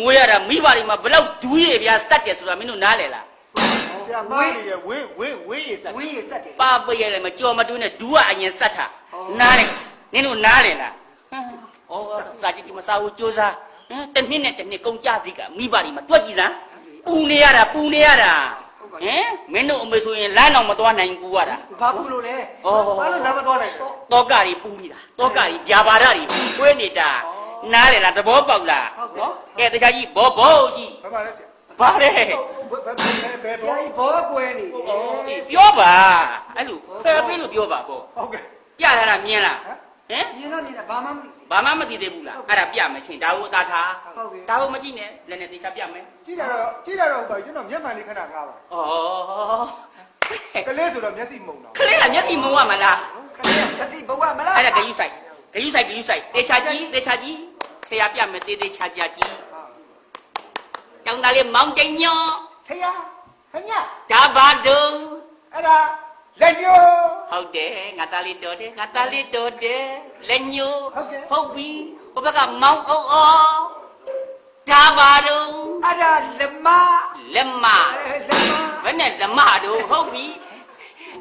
ငွေရတာမိဘတွေမှာဘလောက်ဒူးရည်ပြားစက်တယ်ဆိုတာမင်းတို့နားလေလားဆရာမကြီးရဲ့ဝေးဝေးဝေးရစက်ဝင်းရဆက်တယ်ပါပရလည်းမကြော်မတူးနဲ့ဒူးကအရင်စက်တာနားလေနင်တို့နားလေလားဟမ်ဩစာကြည့်ဒီမစားဘူးကြိုးစားဟမ်တစ်နှစ်နဲ့တစ်နှစ်ကုန်ကြစီကမိဘတွေမှာတွက်ကြည့်စမ်းပူနေရတာပူနေရတာဟမ်မင်းတို့အမေဆိုရင်လမ်းအောင်မသွားနိုင်ဘူးရတာဘာဘူးလို့လဲဩဘာလို့လာမသွားနိုင်လဲတောကတွေပူနေတာတောကတွေဗျာပါဒတွေတွဲနေတာ နားလေလားသဘောပေါက်လားနော်ကဲတခြားကြီးဘောဘောကြီးဘာမှလဲဆရာဘာလဲဘယ်ဘယ်ဘယ်ဆရာကြီးဘောကွဲနေတယ်အေးပြောပါအဲ့လိုဖယ်ပေးလို့ပြောပါပေါ့ဟုတ်ကဲ့ပြထားတာမြင်လားဟမ်မြင်တော့နေတာဘာမှမဘာမှမသိသေးဘူးလားအဲ့ဒါပြမယ်ရှင်ဒါကိုအသာထားဟုတ်ကဲ့ဒါကိုမကြည့်နဲ့လည်းနဲ့တေချာပြမယ်ကြည့်ရတော့ကြည့်ရတော့ဘာကျွန်တော်မျက်မှန်လေးခဏငားပါဩကလေးဆိုတော့မျက်စိမုံတော့ခလေးကမျက်စိမုံရမလားခလေးကတိဘဝမလားအဲ့ဒါဂယုဆိုင်ဂယုဆိုင်ဂယုဆိုင်တေချာကြီးတေချာကြီး ဆရာပြမယ်တေတေချာချာကြီးကျောင်းသားလေးမောင်တိန်ညောဆရာခဏဒါဘာတုံအဲ့ဒါလက်ညိုးဟုတ်တယ်ငါသားလေးတော်တယ်ငါသားလေးတော်တယ်လက်ညိုဟုတ်ကဲ့ဟုတ်ပြီဟိုဘက်ကမောင်အောင်အောင်ဒါပါတော့အဲ့ဒါလက်မလက်မအဲလက်မဘယ်နဲ့လက်မတော့ဟုတ်ပြီ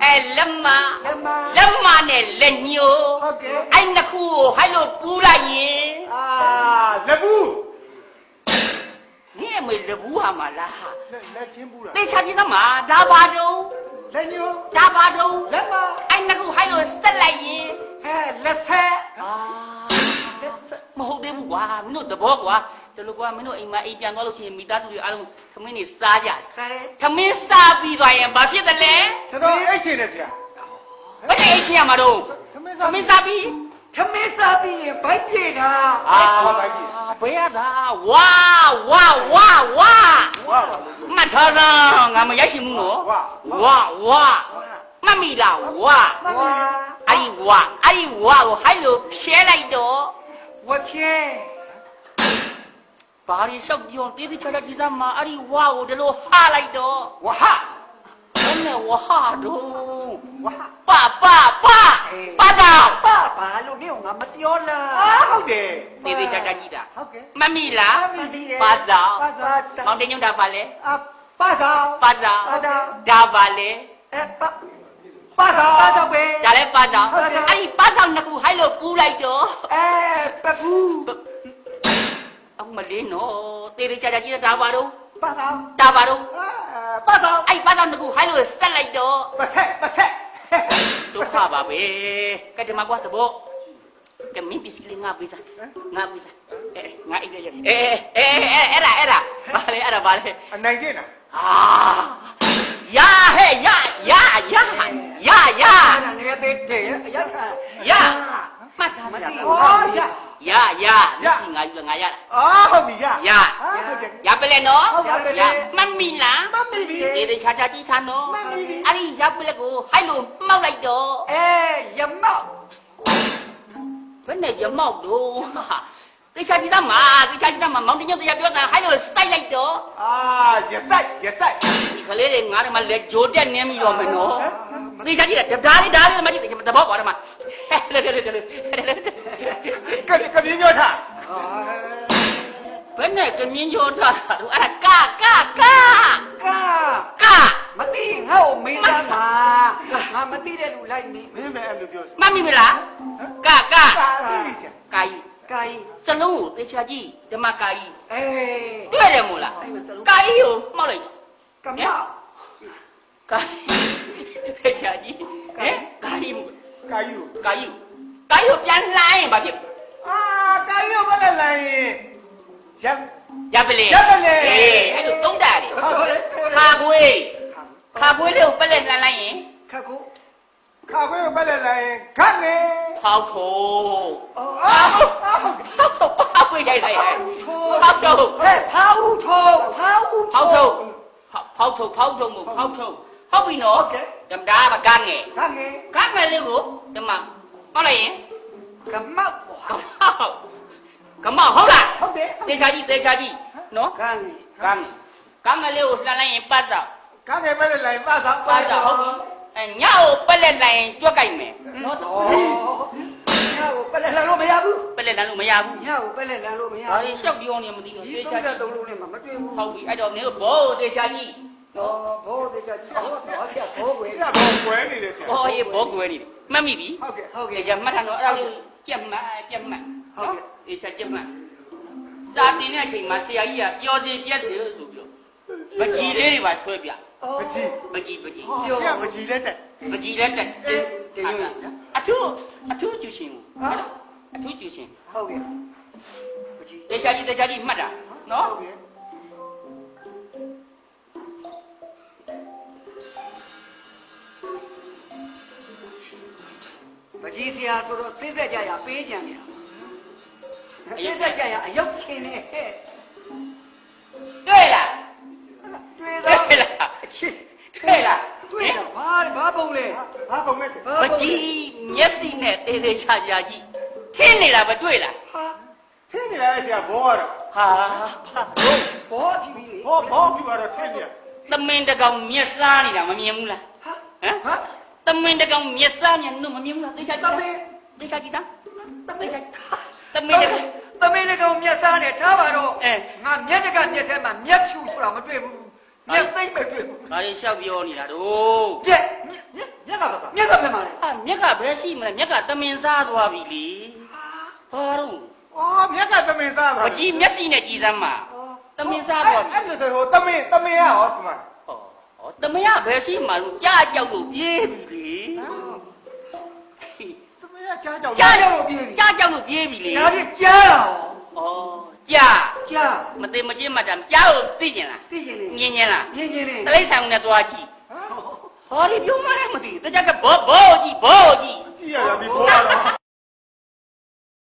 အဲလက်မလက်မလက်မနဲ့လက်ညိုဟုတ်ကဲ့အဲ့နှစ်ခုကိုဟိုက်လို့ပူးလိုက်ရင်အာ လက်ဘူးနင့်အမေလက်ဘူးဟာမလားလက်လက်ချင်းဘူးလားသိချာပြင်းသမားဒါပါတော့လက်ညိုးဒါပါတော့လက်မအဲ့နှစ်ခုဟိုက်လို့စက်လိုက်ရင်အဲလက်ဆက်အာမဟုတ်သေးဘူးကွာမင်းတို့သဘောကွာတလူကွာမင်းတို့အိမ်မှာအိမ်ပြန်သွားလို့ရှိရင်မိသားစုတွေအားလုံးသမင်းတွေစားကြတယ်ဆရာသမင်းစားပြီးသွားရင်ဘာဖြစ်တယ်လဲကျွန်တော်အိတ်ချင်တယ်ဆရာဘယ်နဲ့အိမ်ချင်းရမှာတော့သမင်းသစားမင်းစားပြီး ထမင်းစားပြီးရင်ဘိုက်ပြေတာအာဘယ်ရတာဝါဝါဝါဝါဝါပါလို့မှတ်ထားစမ်းငါမရိုက်ရှင်ဘူးနော်ဝါဝါဝါမှတ်မိလားဝါဝါအဲ့ဒီဝါအဲ့ဒီဝါကိုဟိုက်လို့ဖြဲလိုက်တော့ဝဖြဲဘာရီလျှောက်ပြောတေးသေးချာချာဒီစားမှာအဲ့ဒီဝါကိုဒီလိုဟလိုက်တော့ဝါဟာဘယ်နဲ့ဝါဟာတော့ဝါပပပပတော့ ပါပါလို့နေငါမပြောလား အာဟုတ်တယ် တေးသေး ချာချာကြည့်တာဟုတ်ကဲ့မမိလားမပြီးတယ်ပါစားပါစားမောင်တင်ညွန့်တာပါလေအာပါဆောင်ပါစားပါစားဒါပါလေအဲပါပါဆောင်ပါစားပဲဒါလည်းပါဆောင်ဟုတ်ကဲ့အဲ့ဒီပါဆောင်နှစ်ခုဟိုက်လို့ပူးလိုက်တော့အဲပပူအောင်မလေးနော်တေးသေးချာချာကြည့်တာဒါပါတော့ပါဆောင်ဒါပါတော့အာပါဆောင်အဲ့ဒီပါဆောင်နှစ်ခုဟိုက်လို့ဆက်လိုက်တော့ပါဆက်ပါဆက်ဒုက္ခပါပဲကဲဒီမှာကွာသဘော ကမင်းပစ္စည်းလေးငါပေးစားငါပေးစားအဲငါအိတ်ရအေးအေးအေးအဲ့ဒါအဲ့ဒါဘာလဲအဲ့ဒါဘာလဲအနိုင်ကျင့်တာအာရဟဲ့ရရရရရအဲ့ဒါငယ်သေးတယ်ရခါရမှတ်ချာမမသိသိဘူးဩရရရမရှိငါယူငါ ရအာဟုတ်ပြီရရအာဟုတ်တယ်ရပလဲနော်ရပလဲမှတ်မိလားမမီပြီဒီဒီချာချာကြည့်ချာနော်မှတ်မိပြီအဲ့ဒီရပလဲကိုဟိုက်လို့မှောက်လိုက်တော့အဲရမောက်ဘယ်နဲ့ရမောက်တော့တေချာကြည့်သားမှာတေချာကြည့်သားမှာမောင်တင်ညွတ်တရားပြောတာဟိုက်လို့စိုက်လိုက်တော့အာရဆိုင်ရဆိုင်ဒီကလေးတွေငါတို့မှလက်ဂျိုးတက်နင်းပြီးတော့မယ်နော်တေချာကြည့်တာဒါလေးဒါလေးမကြည့်တဘောကွာတော့မှာကကပြင်းညောထားဘယ်နဲ့ကမြင်းကျော်ထားတာတို့အဲ့ဒါကကကကာကမသိငါ့ကိုမေးသားမှာငါမသိတဲ့လူလိုက်မေးမင်းမဲအဲ့လိုပြောမမီမလား တေချာကြည့်ဓမ္မကာယီအေးတွေ့တယ်မို့လားကာယီကိုမှောက်လိုက်ကမောက်ကာယီတေချာကြည့်ဟဲ့ကာယီကာယူကာယီကာယီကိုပြန်လှိုင်းဘာဖြစ်အာကာယူဘယ်လဲလိုင်းရံရပလေရပလေအေးအဲ့လိုသုံးတာလေတော်တယ်တော်တယ်ခါခွေးခါခွေးလေးကိုပက်လက်လှမ်းလိုက်ရင်ခက် ကူခါခွေးဘယ်လဲလိုင်းခတ်နေဖောက်ထိုးအော်အာဟုတ်အာဟုတ်ဖောက်ထိုးဖောက်ခွေးရိုက်လိုက်ရင်ဖောက်ထိုးဟဲ့ဖာဦးထိုးဖာဦးဖောက်ထုတ်ဖောက်ထုတ်ဖောက်ထုတ်မို့ဖောက်ထုတ်ဟုတ်ပြီနော်ဓမ္မဒါကကငယ်ခတ်နေကငယ်လေးကိုဓမ္မဟောလိုက်ရင်ကမောက်ကမောက်ကမောက်ဟုတ်လားဟုတ်တယ်တေချာကြီးတေချာကြီးနော်ကန်းကငယ်ကငယ်လေးကိုလှမ်းလိုက်ရင်ပတ်စောက်ခါနေဘယ်လဲလိုင်းပါဆောင်ပတ်စောက်ဟုတ်ပြီ အဲညကိုပက်လက်လိုက်ရင်ကြွက်ကြိုက်မယ်နော်ဩညကိုပက်လက်လန်လို့မရဘူးပက်လက်လန်းလို့မရဘူးညကိုပက်လက်လန်လို့မရဒါဘူးတွေရှောက်ပြောနေမသိဘူးဒီသေသုံးချာချက်သုံးလုံးနဲ့မှမတွေ့ဘူးဟုတ်ပြီအဲ့တော့နင်တို့ဘောသေချာကြီးတော့ဘောတေချာဘောဘောဆရာဘောကွယ်ဆရာဘောကွဲနေတယ်ဆရာဘောရေးဘောကွယ်နေတယ်မှတ်မိပြီဟုတ်ကဲ့ဟုတ်သေကဲ့ချာမှတ်ထားတော့အဲ့ဒါလေးကြက်မှတ်ကြက်မှတ်နော်သေချာကြက်မှတ်စာတင်တဲ့အချိန်မှာဆရာကြီးကပြောစီပြက်စီလို့ဆိုပြီးတော့မကြီးလေးတွေပါဆွဲပြ မကြည့်မကြီးမကြီးဟောဆရာမကြည့်လက်တက်မကြီးလက်တက်တေတေရုံးအထူးအထူးကျူရှင်ကိုအထူးကျူရှင်ဟုတ်ကဲ့ပကြီးတေချာကြီးတေချာကြီးမှတ်တာနော်ဟုတ်ကဲ့ပကြီးဆရာဆိုတော့စိတ်သက်ကြရပေးကြံနေတာစိတ်သက်ကြရအရောက်ခင်နေဟဲ့တွေ့လားတွေ့တွေ့တော့လားအ ချစ်တွေ့လားတွေ့တော့ဘာဘာပုံလဲဘာပုံမဲ့ဆရာဘာမပုံလဲကြီးမျက်စိနဲ့တေသေးချာချာကြီးထင်းနေတာမတွေ့လားဟာထင်းနေလားဆရာဘောကတော့ဟာဘာဘောကြည့်ပြီလေဘောဘောပြကတော့ထင်းနေသမင်တကောင်မျက်စားနေတာမမြင်ဘူးလားဟာဟမ်ဟာသမင်တကောင်မျက်စားနေတာမမြင်ဘူးလားတေချာတကြီးမင်းတေချာကြီးသားတမင်းသမင်တကောင် တမင်းတကောင်မျက်စားနဲ့ထားပါတော့အဲ ငါမျက်တကမျက်ထဲမှာမျက်ဖြူဆိုတာမတွေ့ဘူးမျက်သိမ့်မတွေ့ ဘူးဘာတွေလျှောက်ပြောနေတာတို့မျက်မျက်ညညကတော့မျက်ကပြန်ပါလေဟာမြက်ကဘယ်ရှိမလဲမြက်ကသမင်စားသွားပြီလေဘာတော့အော်မြက်ကသမင်စားတာမကြီးမျက်စိနဲ့ကြည်စမ်းမှာသမင်စားသွားပြီအဲ့လိုဆိုဟိုသမင်သမင်ရဟောဒီမှာဟောဟောသမင်ကဘယ်ရှိမှလို့ကြာကြောက်လို့ပြေးပြီသမင်ရကြားကြောက်ကြားကြောက်လို့ပြေးပြီကြာကြောက်လို့ပြေးပြီလေဒါပြကြားလာဩကြာ ကြားမသိမချင်းမှတ်တာကြာကိုသိကျင်လားသိရင်လေမြင်ကျင်လားမြင်ရင်လေတလိမ့်ဆောင်နဲ့သွားကြည့်ဟောဒီပြုံးမလဲမသိဘူးတကြကဘောဘောကြီးဘောကြီးကြည့်ရတာဒီဘောကတော့